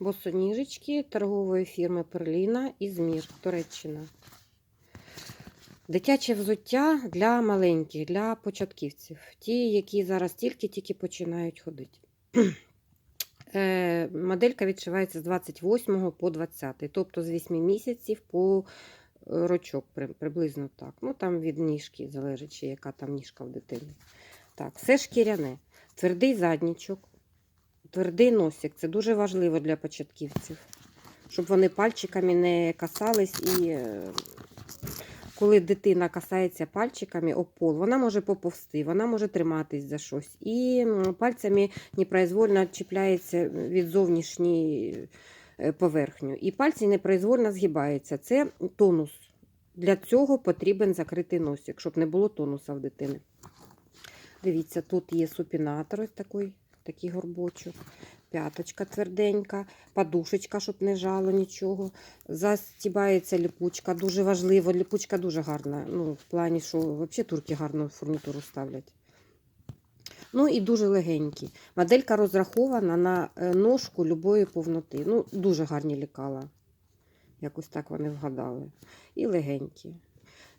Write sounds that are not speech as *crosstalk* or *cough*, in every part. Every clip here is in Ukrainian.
Босоніжечки торгової фірми Перліна Ізмір, Туреччина. Дитяче взуття для маленьких, для початківців. Ті, які зараз тільки-тільки починають ходити. *clears throat* Е, Моделька відшивається з 28 по 20, тобто з 8 місяців по е, рочок, приблизно так. Ну, там від ніжки залежить, чи яка там ніжка в дитини. Так, все шкіряне. Твердий заднічок, твердий носик. Це дуже важливо для початківців, щоб вони пальчиками не касались і. е, Коли дитина касається пальчиками об пол, вона може поповсти, вона може триматись за щось. І пальцями непроизвольно чіпляється від зовнішньої е, поверхню. І пальці непроизвольно згибаються. Це тонус. Для цього потрібен закритий носик, щоб не було тонуса в дитини. Дивіться, тут є супінатор, ось такий, такий горбочок, п'яточка тверденька, подушечка, щоб не жало нічого. Застібається ліпучка, дуже важливо. Ліпучка дуже гарна. Ну, в плані, що взагалі турки гарну фурнітуру ставлять. Ну і дуже легенькі. Моделька розрахована на е, ножку любої повноти. Ну, дуже гарні лікала. Якось так вони вгадали. І легенькі.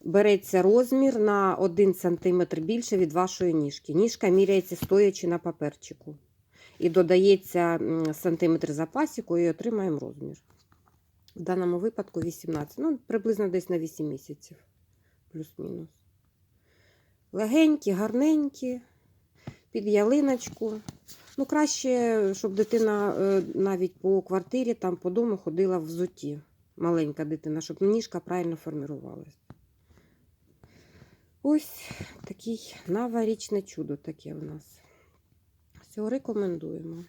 Береться розмір на 1 см більше від вашої ніжки. Ніжка міряється стоячи на паперчику. І додається сантиметр за пасіку і отримаємо розмір. В даному випадку 18, ну, приблизно десь на 8 місяців. Плюс-мінус. Легенькі, гарненькі, під ялиночку. Ну, краще, щоб дитина е, навіть по квартирі, там по дому ходила в взуті. Маленька дитина, щоб ніжка правильно формувалась. Ось такий новорічне чудо таке у нас. Все, рекомендуємо.